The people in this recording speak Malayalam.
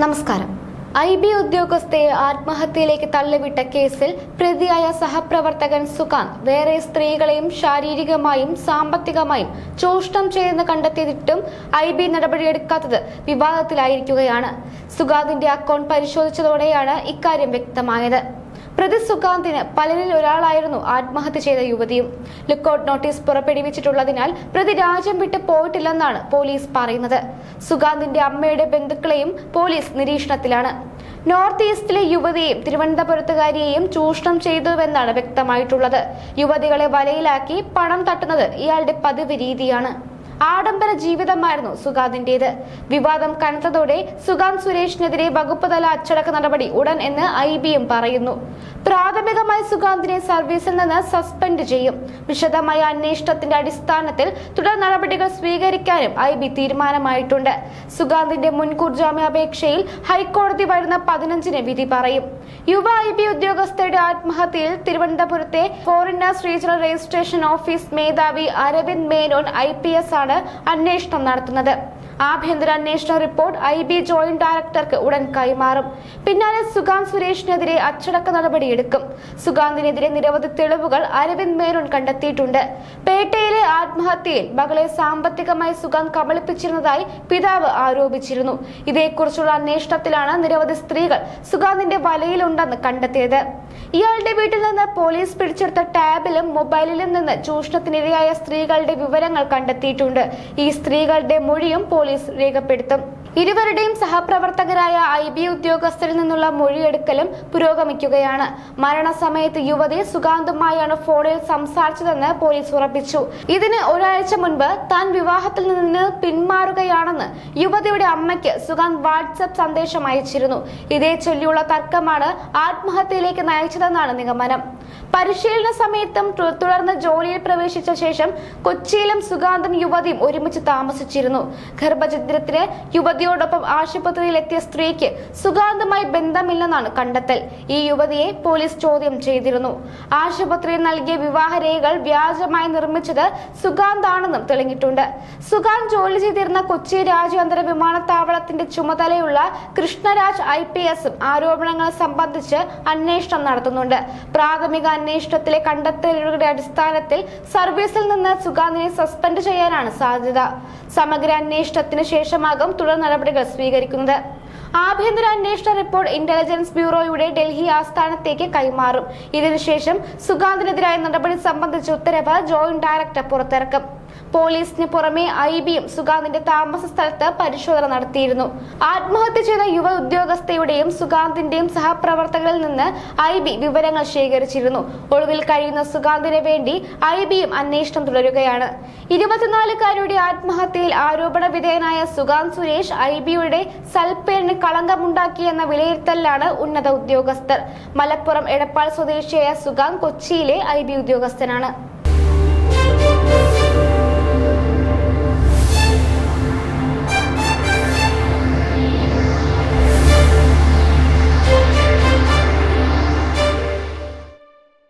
നമസ്കാരം. ഐ ബി ഉദ്യോഗസ്ഥയെ ആത്മഹത്യയിലേക്ക് തള്ളിവിട്ട കേസിൽ പ്രതിയായ സഹപ്രവർത്തകൻ സുകാന്ത് വേറെ സ്ത്രീകളെയും ശാരീരികമായും സാമ്പത്തികമായും ചൂഷണം ചെയ്തെന്ന് കണ്ടെത്തിയിട്ടും ഐ ബി നടപടിയെടുക്കാത്തത് വിവാദത്തിലായിരിക്കുകയാണ്. സുകാന്തിന്റെ അക്കൗണ്ട് പരിശോധിച്ചതോടെയാണ് ഇക്കാര്യം വ്യക്തമായത്. പ്രതി സുകാന്തിന് പലരിൽ ഒരാളായിരുന്നു ആത്മഹത്യ ചെയ്ത യുവതിയും. ലുക്കൌട്ട് നോട്ടീസ് പുറപ്പെടുവിച്ചിട്ടുള്ളതിനാൽ പ്രതി രാജ്യം വിട്ട് പോയിട്ടില്ലെന്നാണ് പോലീസ് പറയുന്നത്. സുകാന്തിന്റെ അമ്മയുടെ ബന്ധുക്കളെയും പോലീസ് നിരീക്ഷണത്തിലാണ്. നോർത്ത് ഈസ്റ്റിലെ യുവതിയെയും തിരുവനന്തപുരത്തുകാരിയെയും ചൂഷണം ചെയ്തുവെന്നാണ് വ്യക്തമായിട്ടുള്ളത്. യുവതികളെ വലയിലാക്കി പണം തട്ടുന്നത് ഇയാളുടെ പതിവ് രീതിയാണ്. ആഡംബര ജീവിതമായിരുന്നു സുഗാന്തിന്റേത്. വിവാദം കനത്തതോടെ സുഗാന്ത് സുരേഷിനെതിരെ വകുപ്പ് തല അച്ചടക്ക നടപടി ഉടൻ എന്ന് ഐ ബി എം പറയുന്നു. പ്രാഥമികമായി സുഗാന്തിനെ സർവീസിൽ നിന്ന് സസ്പെൻഡ് ചെയ്യും. വിശദമായ അന്വേഷണത്തിന്റെ അടിസ്ഥാനത്തിൽ തുടർ നടപടികൾ സ്വീകരിക്കാനും ഐ ബി തീരുമാനമായിട്ടുണ്ട്. സുഗാന്തിന്റെ മുൻകൂർ ജാമ്യാപേക്ഷയിൽ ഹൈക്കോടതി വരുന്ന പതിനഞ്ചിന് വിധി പറയും. യുവ ഐ ബി ഉദ്യോഗസ്ഥരുടെ ആത്മഹത്യയിൽ തിരുവനന്തപുരത്തെ ഫോറിനേഴ്സ് റീജിയണൽ രജിസ്ട്രേഷൻ ഓഫീസ് മേധാവി Aravind Menon I P S ആണ്. അന്വേഷണം നടത്തുന്നത് ആഭ്യന്തര അന്വേഷണ റിപ്പോർട്ട് ഐ ബി ജോയിന്റ് ഡയറക്ടർക്ക് ഉടൻ കൈമാറും. പിന്നാലെ സുഗാന്ത് സുരേഷിനെതിരെ അച്ചടക്ക നടപടിയെടുക്കും. സുഗാന്തിനെതിരെ നിരവധി തെളിവുകൾ അരവിന്ദ് മേനോൻ കണ്ടെത്തിയിട്ടുണ്ട്. പേട്ടയിലെ ആത്മഹത്യയിൽ മകളെ സാമ്പത്തികമായി സുഗാന്ത് കബളിപ്പിച്ചിരുന്നതായി പിതാവ് ആരോപിച്ചിരുന്നു. ഇതേക്കുറിച്ചുള്ള അന്വേഷണത്തിലാണ് നിരവധി സ്ത്രീകൾ സുഗാന്തിന്റെ വലയിലുണ്ടെന്ന് കണ്ടെത്തിയത്. ഇയാളുടെ വീട്ടിൽ നിന്ന് പോലീസ് പിടിച്ചെടുത്ത ടാബിലും മൊബൈലിലും നിന്ന് ചൂഷണത്തിനിരയായ സ്ത്രീകളുടെ വിവരങ്ങൾ കണ്ടെത്തിയിട്ടുണ്ട്. ഈ സ്ത്രീകളുടെ മൊഴിയും പോലീസ് രേഖപ്പെടുത്തും. ഇരുവരുടെയും സഹപ്രവർത്തകരായ ഐ ബി ഉദ്യോഗസ്ഥരിൽ നിന്നുള്ള മൊഴിയെടുക്കലും പുരോഗമിക്കുകയാണ്. മരണസമയത്ത് യുവതി സുഗാന്തുമായാണ് ഫോണിൽ സംസാരിച്ചതെന്ന് പോലീസ് ഉറപ്പിച്ചു. ഇതിന് ഒരാഴ്ച മുൻപ് താൻ വിവാഹത്തിൽ നിന്ന് പിന്മാറുകയാണെന്ന് യുവതിയുടെ അമ്മയ്ക്ക് സുഗാന്ത് വാട്സപ്പ് സന്ദേശം അയച്ചിരുന്നു. ഇതേ ചൊല്ലിയുള്ള തർക്കമാണ് ആത്മഹത്യയിലേക്ക് നയിച്ചതെന്നാണ് നിഗമനം. പരിശീലന സമയത്തും തുടർന്ന് ജോലിയിൽ പ്രവേശിച്ച ശേഷം കൊച്ചിയിലും സുഗാന്തും യുവതിയും ഒരുമിച്ച് താമസിച്ചിരുന്നു. ഗർഭഛിദ്രത്തിന് യുവതിയോടൊപ്പം ആശുപത്രിയിൽ എത്തിയ സ്ത്രീക്ക് സുഗാന്തുമായി ബന്ധമില്ലെന്നാണ് കണ്ടെത്തൽ. ഈ യുവതിയെ പോലീസ് ചോദ്യം ചെയ്തിരുന്നു. ആശുപത്രിയിൽ നൽകിയ വിവാഹരേഖകൾ വ്യാജമായി നിർമ്മിച്ചത് സുഗാന്ത് ആണെന്നും തെളിഞ്ഞിട്ടുണ്ട്. സുഗാന്ത് ജോലി ചെയ്തിരുന്ന കൊച്ചി രാജ്യാന്തര വിമാനത്താവളത്തിന്റെ ചുമതലയുള്ള കൃഷ്ണരാജ് ഐ പി എസും ആരോപണങ്ങൾ സംബന്ധിച്ച് അന്വേഷണം നടത്തുന്നുണ്ട്. പ്രാഥമിക അന്വേഷണത്തിലെ കണ്ടെത്തലുകളുടെ അടിസ്ഥാനത്തിൽ സർവീസിൽ നിന്ന് സുഗാന്തിനെ സസ്പെൻഡ് ചെയ്യാനാണ് സാധ്യത. സമഗ്ര അന്വേഷണത്തിന് ശേഷമാകും തുടർ നടപടികൾ സ്വീകരിക്കുന്നത്. ആഭ്യന്തര അന്വേഷണ റിപ്പോർട്ട് ഇന്റലിജൻസ് ബ്യൂറോയുടെ ഡൽഹി ആസ്ഥാനത്തേക്ക് കൈമാറും. ഇതിനുശേഷം സുഗാന്തിനെതിരായ നടപടി സംബന്ധിച്ച ഉത്തരവ് ജോയിന്റ് ഡയറക്ടർ പുറത്തിറക്കും. പോലീസിന് പുറമെ ഐ ബിയും സുഗാന്തിന്റെ താമസ സ്ഥലത്ത് പരിശോധന നടത്തിയിരുന്നു. ആത്മഹത്യ ചെയ്ത യുവ ഉദ്യോഗസ്ഥയുടെയും സുഗാന്തിന്റെയും സഹപ്രവർത്തകരിൽ നിന്ന് ഐ ബി വിവരങ്ങൾ ശേഖരിച്ചിരുന്നു. ഒളിവിൽ കഴിയുന്ന സുഗാന്തിന് വേണ്ടി ഐ ബിയും അന്വേഷണം തുടരുകയാണ്. ഇരുപത്തിനാലുകാരുടെ ആത്മഹത്യയിൽ ആരോപണ വിധേയനായ സുഗാന്ത് സുരേഷ് ഐ ബിയുടെ സൽപ്പേരിന് കളങ്കമുണ്ടാക്കിയെന്ന വിലയിരുത്തലിലാണ് ഉന്നത ഉദ്യോഗസ്ഥർ. മലപ്പുറം എടപ്പാൾ സ്വദേശിയായ സുഗാന്ത് കൊച്ചിയിലെ ഐ ബി ഉദ്യോഗസ്ഥനാണ്.